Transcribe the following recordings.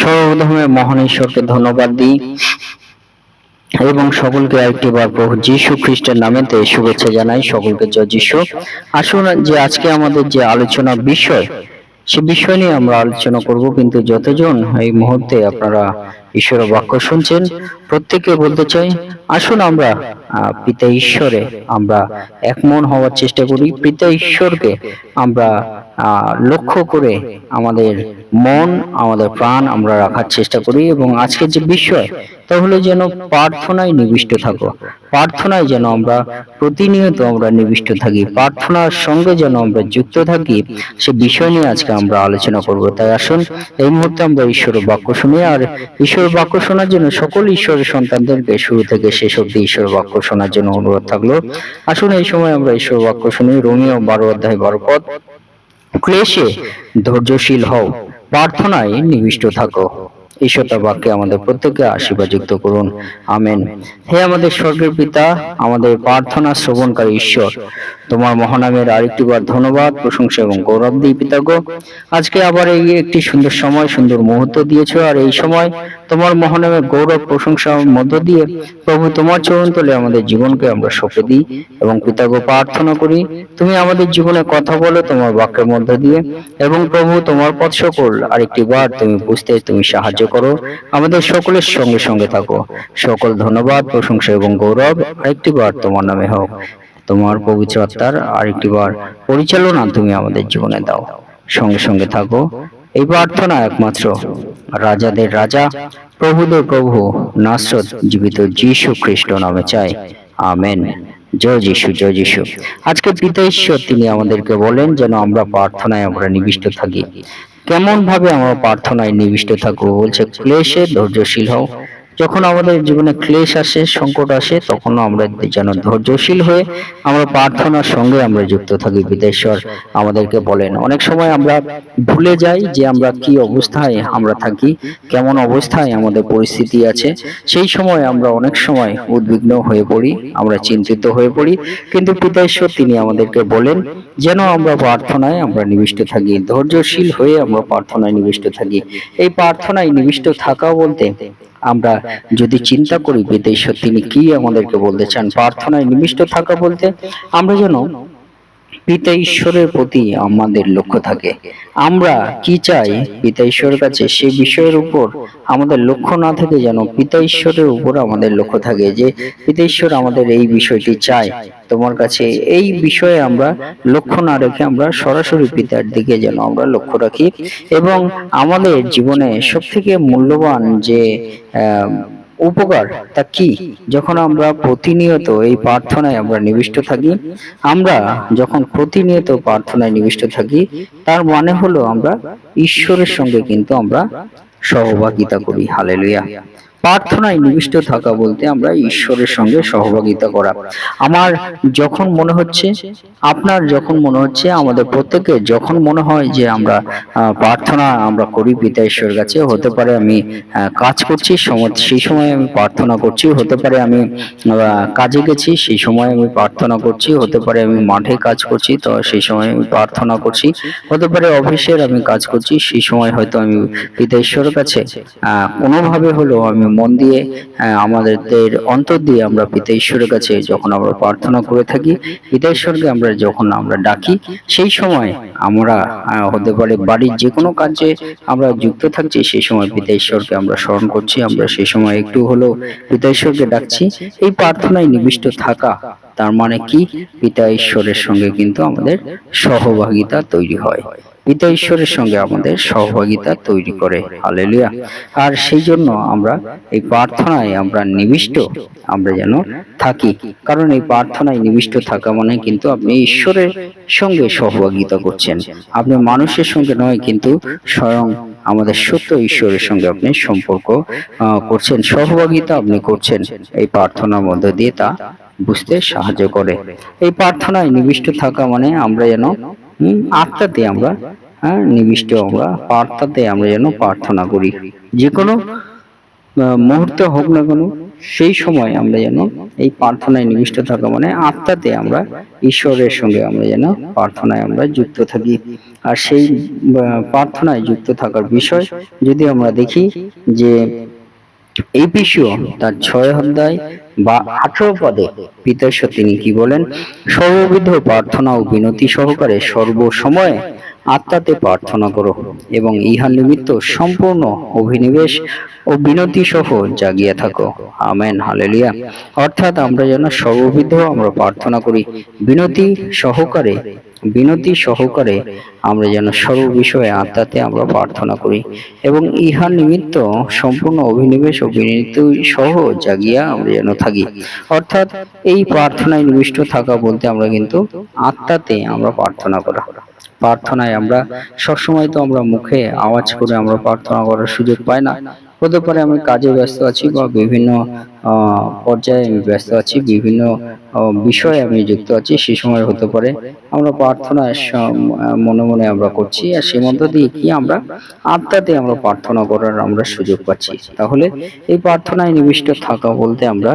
সর্বপ্রথমে মহান ঈশ্বরকে ধন্যবাদ দিই এবং সকলকে একটিবার প্রভু যীশু খ্রিস্টের নামেতে শুভেচ্ছা জানাই সকলকে। জয় যীশু। আসুন যে আজকে আমাদের যে আলোচনা বিষয়, সে বিষয় নিয়ে আমরা আলোচনা করব, কিন্তু যতজন এই মুহূর্তে আপনারা ঈশ্বরের বাক্য শুনছেন প্রত্যেকে বলতে চাই, আসুন আমরা পিতা ঈশ্বরে আমরা একমন হওয়ার চেষ্টা করি। পিতা ঈশ্বরকে আমরা লক্ষ্য করে আমাদের মন, আমাদের প্রাণ আমরা রাখার চেষ্টা করি এবং আজকের যে বিষয়, তা হলো যেন প্রার্থনায় নিবিষ্ট থাকো। প্রার্থনায় যেন আমরা প্রতিনিয়ত আমরা নিবিষ্ট থাকি। প্রার্থনার সঙ্গে যেন আমরা যুক্ত থাকি, সে বিষয় নিয়ে আজকে আমরা আলোচনা করব। তাই আসুন, এই মুহূর্তে আমরা ঈশ্বরের বাক্য শুনি, আর ঈশ্বরের বাক্য শোনার জন্য সকল ঈশ্বরের সন্তানদেরকে শুরু থেকে শেষ অব্দি ঈশ্বরের বাক্য শোনার জন্য অনুরোধ থাকল। আসুন, এই সময় আমরা ঈশ্বরের বাক্য শুনি, রোমিও বারো অধ্যায় বারো পদ। ক্লেশে ধৈর্যশীল হও। প্রার্থনায় নিবিষ্ট থাকো। ঈশ্বরটা বাক্যে আমাদের প্রত্যেককে আশীর্বাদ যুক্ত করুন। আমেন। হে আমাদের স্বর্গের পিতা, আমাদের প্রার্থনা শ্রবণকারী ঈশ্বর, তোমার মহানামের আরেকটি বার ধন্যবাদ, প্রশংসা এবং গৌরব দিই পিতাগো। আজকে আবার এই একটি সুন্দর সময়, সুন্দর মুহূর্ত দিয়েছ, আর এই সময় তোমার মহানামের গৌরব প্রশংসার মধ্য দিয়ে প্রভু তোমার চরণ তলে আমাদের জীবনকে আমরা সঁপে দিই এবং পিতাগো প্রার্থনা করি, তুমি আমাদের জীবনে কথা বলো তোমার বাক্যের মধ্য দিয়ে এবং প্রভু তোমার পথ সকল আরেকটি বার তুমি বুঝতে, তুমি সাহায্য করো, আমাদের সকলের সঙ্গে সঙ্গে থাকো। সকল ধন্যবাদ, প্রশংসা এবং গৌরব আরেকটি বার তোমার নামে হোক। তোমার পবিত্র আত্মার আরেকটি বার পরিচালনা তুমি আমাদের জীবনে দাও। সঙ্গে সঙ্গে থাকো। এই প্রার্থনা একমাত্র রাজাদের রাজা, প্রভুদের প্রভু নাসরত জীবিত যীশু খ্রিস্ট নামে চাই আমেন। জয় যিশু জয় যিশু। আজকে পিতা ঈশ্বর, তিনি আমাদেরকে বলেন যেন আমরা প্রার্থনায় আমরা নিবিষ্ট থাকি। কেমন ভাবে আমরা প্রার্থনায় নিবিষ্ট থাকব বলছে, ক্লেশে ধৈর্যশীল হও। যখন আমাদের জীবনে ক্লেশ আসে, সংকট আসে তখন আমরা যেন ধৈর্যশীল হয়ে আমরা প্রার্থনার সঙ্গে আমরা যুক্ত থাকি বিদেশ্বর আমাদেরকে বলেন। অনেক সময় আমরা ভুলে যাই যে আমরা কি অবস্থায় আমরা থাকি, কেমন অবস্থায় আমাদের পরিস্থিতি আছে। সেই সময় আমরা অনেক সময় উদ্বিগ্ন হয়ে পড়ি, আমরা চিন্তিত হয়ে পড়ি। কিন্তু পিতাঈশ্বর তিনি আমাদেরকে বলেন, যেন আমরা প্রার্থনায় আমরা নিবিষ্ট থাকি, ধৈর্যশীল হয়ে আমরা প্রার্থনায় নিবিষ্ট থাকি। এই প্রার্থনায় নিবিষ্ট থাকা বলতে আমরা যদি চিন্তা করি বিদেশ তিনি কি আমাদেরকে বলতে চান, প্রার্থনায় নিবিষ্ট থাকা বলতে আমরা যেন পিতা ঈশ্বরের প্রতি আমাদের লক্ষ্য থাকে। আমরা কি চাই? পিতা ঈশ্বরের কাছে সে বিষয়ের উপর আমাদের লক্ষ্য না থাকে যেন পিতা ঈশ্বরের উপর আমাদের লক্ষ্য থাকে যে পিতা ঈশ্বর আমাদের এই বিষয়টি চায়। তোমার কাছে এই বিষয়ে আমরা লক্ষ্য না রেখে আমরা সরাসরি পিতার দিকে যেন আমরা লক্ষ্য রাখি এবং আমাদের জীবনে সব থেকে মূল্যবান যে আহ, উপকার তা কি? যখন আমরা প্রতিনিয়ত এই প্রার্থনায় আমরা নিবিষ্ট থাকি, আমরা যখন প্রতিনিয়ত প্রার্থনায় নিবিষ্ট থাকি, তার মানে হলো আমরা ঈশ্বরের সঙ্গে কিন্তু আমরা সহভাগিতা করি। হালেলুয়া। প্রার্থনায় নিবিষ্ট থাকা বলতে আমরা ঈশ্বরের সঙ্গে সহভাগিতা করা। আমার যখন মনে হচ্ছে, আপনার যখন মনে হচ্ছে, আমাদের প্রত্যেকের যখন মনে হয় যে আমরা প্রার্থনা আমরা করি পিতা ঈশ্বরের কাছে, হতে পারে আমি কাজ করছি সেই সময় আমি প্রার্থনা করছি, হতে পারে আমি কাজে গেছি, সেই সময় আমি প্রার্থনা করছি, হতে পারে আমি মাঠে কাজ করছি, তো সেই সময় আমি প্রার্থনা করছি, হতে পারে অফিসের আমি কাজ করছি, সেই সময় হয়তো আমি পিতা ঈশ্বরের কাছে কোনোভাবে হলো আমি মন দিয়ে আমাদের অন্তর দিয়ে আমরা পিতা ঈশ্বরের কাছে যখন আমরা প্রার্থনা করে থাকি, পিতা ঈশ্বরকে আমরা যখন আমরা ডাকি, সেই সময় আমরা হতে পারে বাড়ির যে কোনো কাজে আমরা যুক্ত থাকছি, সেই সময় পিতা ঈশ্বরকে আমরা স্মরণ করছি, আমরা সেই সময় একটু হলেও পিতা ঈশ্বরকে ডাকছি। এই প্রার্থনায় নিবিষ্ট থাকা, তার মানে কি? পিতা ঈশ্বরের সঙ্গে কিন্তু আমাদের সহভাগিতা তৈরি হয়। পিতা ঈশ্বরের সঙ্গে আমাদের সহভাগিতা তৈরি করে। হালেলুয়া। আর সেই জন্য আমরা এই প্রার্থনায় আমরা নিবিষ্ট আমরা যেন থাকি। কারণ এই প্রার্থনায় নিবিষ্ট থাকা মানে কিন্তু আপনি ঈশ্বরের সঙ্গে সহভাগিতা করছেন। আপনি মানুষের সঙ্গে নয় কিন্তু স্বয়ং আমাদের সত্য ঈশ্বরের সঙ্গে আপনি সম্পর্ক করছেন সহভাগিতা আপনি করছেন। এই প্রার্থনার মধ্য দিয়ে তা বুঝতে সাহায্য করে। এই প্রার্থনায় নিবিষ্ট থাকা মানে আমরা যেন আত্মাতে আমরা হ্যাঁ নিবিষ্ট আমরা আত্মাতে আমরা যেন প্রার্থনা করি। যে কোনো মুহূর্তে হোক না কেন, সেই সময় আমরা যেন এই প্রার্থনায় নিবিষ্ট থাকা মানে আত্মাতে আমরা ঈশ্বরের সঙ্গে আমরা যেন প্রার্থনায় আমরা যুক্ত থাকি। আর সেই প্রার্থনায় যুক্ত থাকার বিষয় যদি আমরা দেখি যে এই বিষয় তার ছয় অধ্যায় বা আঠারো পদে পিতাশ্বর তিনি কি বলেন, সর্ববিধ প্রার্থনা ও বিনতি সহকারে সর্বসময়ে আত্মাতে প্রার্থনা করো এবং ইহার নিমিত্ত সম্পূর্ণ অভিনিবেশ ও বিনতি সহ জাগিয়া থাকো। Amen, hallelujah. অর্থাৎ আমরা যেন সর্ববিধ আমরা প্রার্থনা করি, বিনতি সহকারে বিনতি সহকারে আমরা যেন সর্ব বিষয়ে আত্মাতে আমরা প্রার্থনা করি এবং ইহার নিমিত্ত সম্পূর্ণ অভিনিবেশ ও বিনীত সহ জাগিয়া আমরা যেন থাকি। অর্থাৎ এই প্রার্থনায় নিবিষ্ট থাকা বলতে আমরা কিন্তু আত্মাতে আমরা প্রার্থনা করা। প্রার্থনায় আমরা, সবসময় তো আমরা মুখে আওয়াজ করে আমরা প্রার্থনা করার সুযোগ পাই না। হতে পারে আমি কাজে ব্যস্ত আছি বা বিভিন্ন পর্যায়ে আমি ব্যস্ত আছি, বিভিন্ন বিষয়ে আমি যুক্ত আছি, সে সময় হতে পারে আমরা প্রার্থনা মনে মনে আমরা করছি, আর সেই মধ্য দিয়ে কি আমরা আত্মাতে আমরা প্রার্থনা করার আমরা সুযোগ পাচ্ছি। তাহলে এই প্রার্থনায় নিবিষ্ট থাকা বলতে আমরা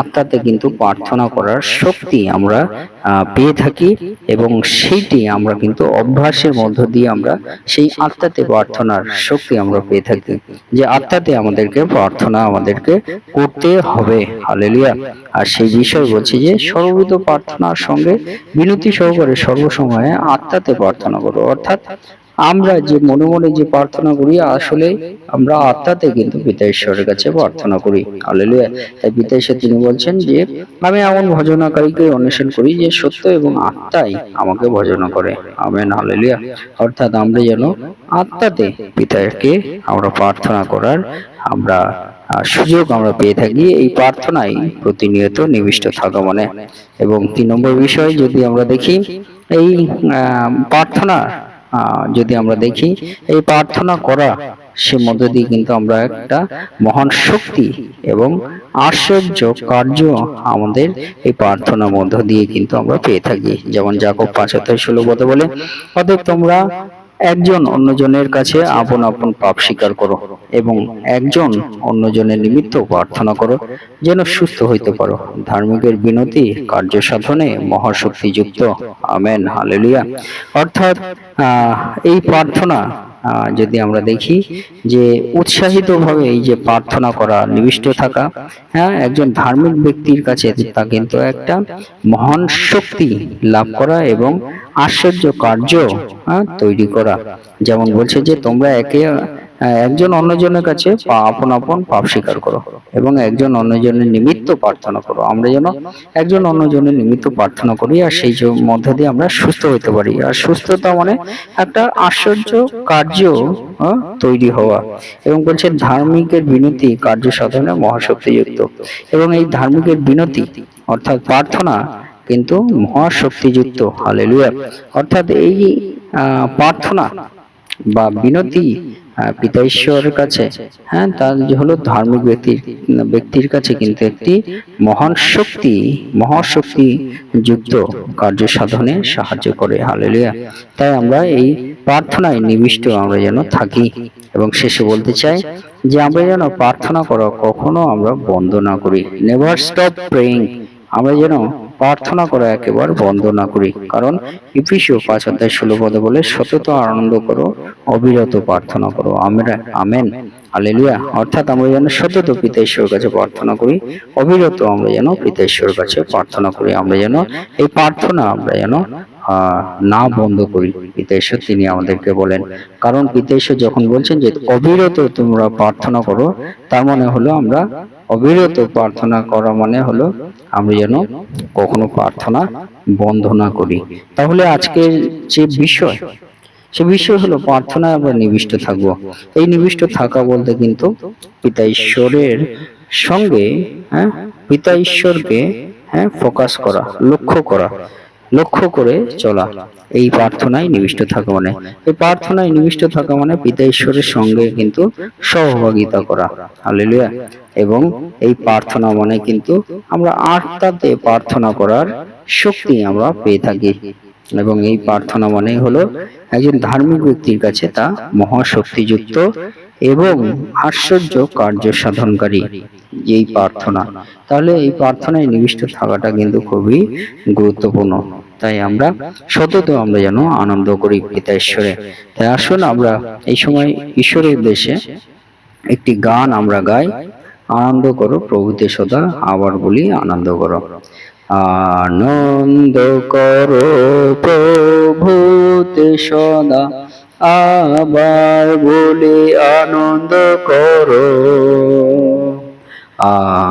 আত্মাতে কিন্তু প্রার্থনা করার শক্তি আমরা পেয়ে থাকি এবং সেইটি আমরা কিন্তু অভ্যাসের মধ্য দিয়ে আমরা সেই আত্মাতে প্রার্থনার শক্তি আমরা পেয়ে থাকি। যে আত্মাতে আমাদেরকে প্রার্থনা আমাদেরকে করতে হবে। হালেলুয়া। আর সেই বিষয় বলছি যে, সর্ববিধ প্রার্থনার সঙ্গে বিনতি সহকারে সর্বসময়ে আত্মাতে প্রার্থনা করো। অর্থাৎ আমরা যে মনে মনে যে প্রার্থনা করি, আসলে আমরা আত্মাতে কিন্তু পিতা ঈশ্বরের কাছে প্রার্থনা করি। হালেলুয়া। তাই পিতা ঈশ্বর তিনি বলছেন যে, আমি এমন ভজনাকারীকে অন্বেষণ করি যে, সত্য এবং আত্মাই আমাকে ভজনা করে। আমেন। হালেলুয়া। অর্থাৎ আমরা যেন আত্মাতে পিতাকে আমরা প্রার্থনা করার আমরা সুযোগ আমরা পেয়ে থাকি এই প্রার্থনায় প্রতিনিয়ত নিবিষ্ট থাকা মানে এবং তিন নম্বর বিষয় যদি আমরা দেখি, এই প্রার্থনা যদি আমরা দেখি, এই প্রার্থনা করা সে মধ্য দিয়ে কিন্তু আমরা একটা মহান শক্তি এবং আশ্চর্য কার্য আমাদের এই প্রার্থনার মধ্য দিয়ে কিন্তু আমরা পেয়ে থাকি। যেমন জাকব পাঁচ অধ্যায় ষোলো পদে বলে, অতএব তোমরা একজন অন্যজনের কাছে আপন আপন পাপ স্বীকার করো এবং একজন অন্যজনের নিমিত্ত প্রার্থনা করো যেন সুস্থ হইতে পারো। ধার্মিকের বিনতি, কার্য সাধনে মহাশক্তিযুক্ত। Amen, hallelujah. অর্থাৎ এই প্রার্থনা যদি আমরা দেখি যে উৎসাহিত ভাবে এই যে প্রার্থনা করা, নিবিষ্ট থাকা হ্যাঁ একজন ধার্মিক ব্যক্তির কাছে তা কিন্তু একটা মহান শক্তি লাভ করা এবং আশ্চর্য কার্য তৈরি করা। যেমন বলছে যে তোমরা একে একজন অন্যজনের কাছে আপন আপন পাপ স্বীকার করো এবং একজন অন্যজনের নিমিত্ত প্রার্থনা করো। আমরা যেন একজন অন্যজনের নিমিত্ত প্রার্থনা করি আর সেই মধ্য দিয়ে আমরা সুস্থ হতে পারি। আর সুস্থতা মানে একটা আশ্চর্য কার্য তৈরি হওয়া। এবং বলছে ধার্মিকের বিনতি কার্য সাধনে মহাশক্তিযুক্ত। এবং এই ধার্মিকের বিনতি, অর্থাৎ প্রার্থনা কিন্তু মহাশক্তিযুক্ত হালেলুয়া অর্থাৎ এই প্রার্থনা বা বিনতি পিতা ঈশ্বরের কাছে হ্যাঁ তার হলো ধার্মিক ব্যক্তির ব্যক্তির কাছে কিন্তু একটি মহান শক্তি মহাশক্তি যুক্ত কার্য সাধনে সাহায্য করে হালেলুয়া তাই আমরা এই প্রার্থনায় নিবিষ্ট আমরা যেন থাকি এবং শেষে বলতে চাই যে আমরা যেন প্রার্থনা করা কখনো আমরা বন্ধ না করি। নেভার স্টপ প্রেইং আমরা যেন প্রার্থনা করা একেবারে বন্ধ না করি। কারণ ইপিসিও পাঁচ অধ্যায় ষোলো পদে বলে, সতত আনন্দ করো, অবিরত প্রার্থনা করো। আমরা, আমেন। আলেলুয়া অর্থাৎ আমরা যেন সতত পিতা ঈশ্বরের কাছে প্রার্থনা করি, অবিরত আমরা যেন পিতা ঈশ্বরের কাছে প্রার্থনা করি। আমরা যেন এই প্রার্থনা, আমরা যেন না বন্ধ করি। পিতাঈশ্বর তিনি আমাদেরকে বলেন, কারণ পিতাঈশ্বর যখন বলছেন যে অবিরত তোমরা প্রার্থনা করো, তার মানে হলো আমরা অবিরত প্রার্থনা করা মানে হলো আমরা যেন কখনো প্রার্থনা বন্ধ না করি। তাহলে আজকের যে বিষয়, সে বিষয় হলো প্রার্থনায় আমরা নিবিষ্ট থাকব। এই নিবিষ্ট থাকা বলতে কিন্তু পিতা ঈশ্বরের সঙ্গে হ্যাঁ পিতা ঈশ্বরকে হ্যাঁ ফোকাস করা, লক্ষ্য করা। লক্ষ্য করে চলা। এই প্রার্থনায় নিবিষ্ট থাকা মানে। এই প্রার্থনায় নিবিষ্ট থাকা মানে পিতা ঈশ্বরের সঙ্গে কিন্তু সহভাগিতা করা। হালেলুয়া। এবং এই প্রার্থনা মানে কিন্তু আমরা আত্মাতে প্রার্থনা করার শক্তি আমরা পেয়ে থাকি। এবং এই প্রার্থনা মানে হলো একজন ধার্মিক ব্যক্তির কাছে তা মহাশক্তিযুক্ত এবং আশ্চর্য কার্য সাধনকারী। এই প্রার্থনা। তাহলে এই প্রার্থনায় নিবিষ্ট থাকাটা কিন্তু খুবই গুরুত্বপূর্ণ। তাই আমরা সতত আমরা যেন আনন্দ করি পিতা ঈশ্বরে। তাই আসুন আমরা এই সময় ঈশ্বরের উদ্দেশ্যে একটি গান আমরা গাই। আনন্দ করো প্রভুতে সদা আবার বলি আনন্দ করো। আনন্দ করো প্রভুতে সদা আবার বলি আনন্দ করো।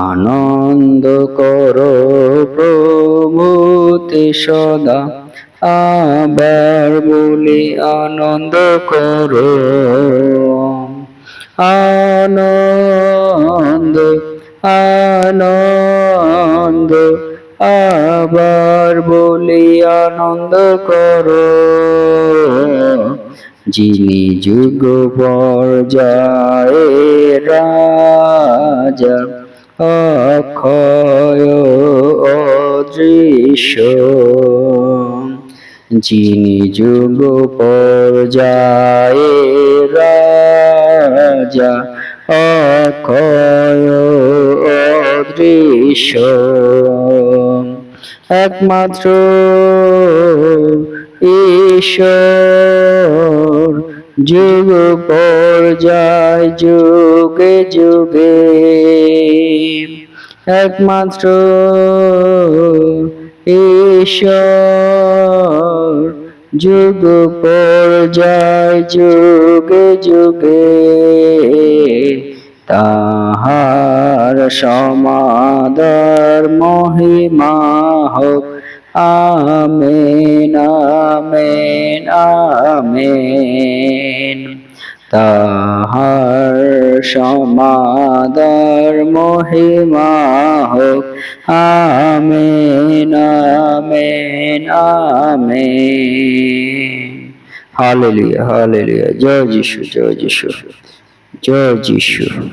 আনন্দ করো প্রভুতে সদা আবার বলি আনন্দ করো। আনন্দ আনন্দ করো। যিনি যুগ পর্যায়ে রাজা অক্ষয় অদৃশ্য। যিনি যুগ পর্যায়ে রাজা অক্ষয় অদৃশ্য। একমাত্র ঈশ্বর। যুগ পর্যায় যুগে যুগে একমাত্র ঈশ্বর। যুগ পর পর্যায় যুগে যুগে তাহার সমাদর মহিমা হোক। Amen amen amen. তাহার সমাদর মহিমা হোক। Amen amen amen. Hallelujah hallelujah. জয় যিশু জয় যিশু। জয় যিশু।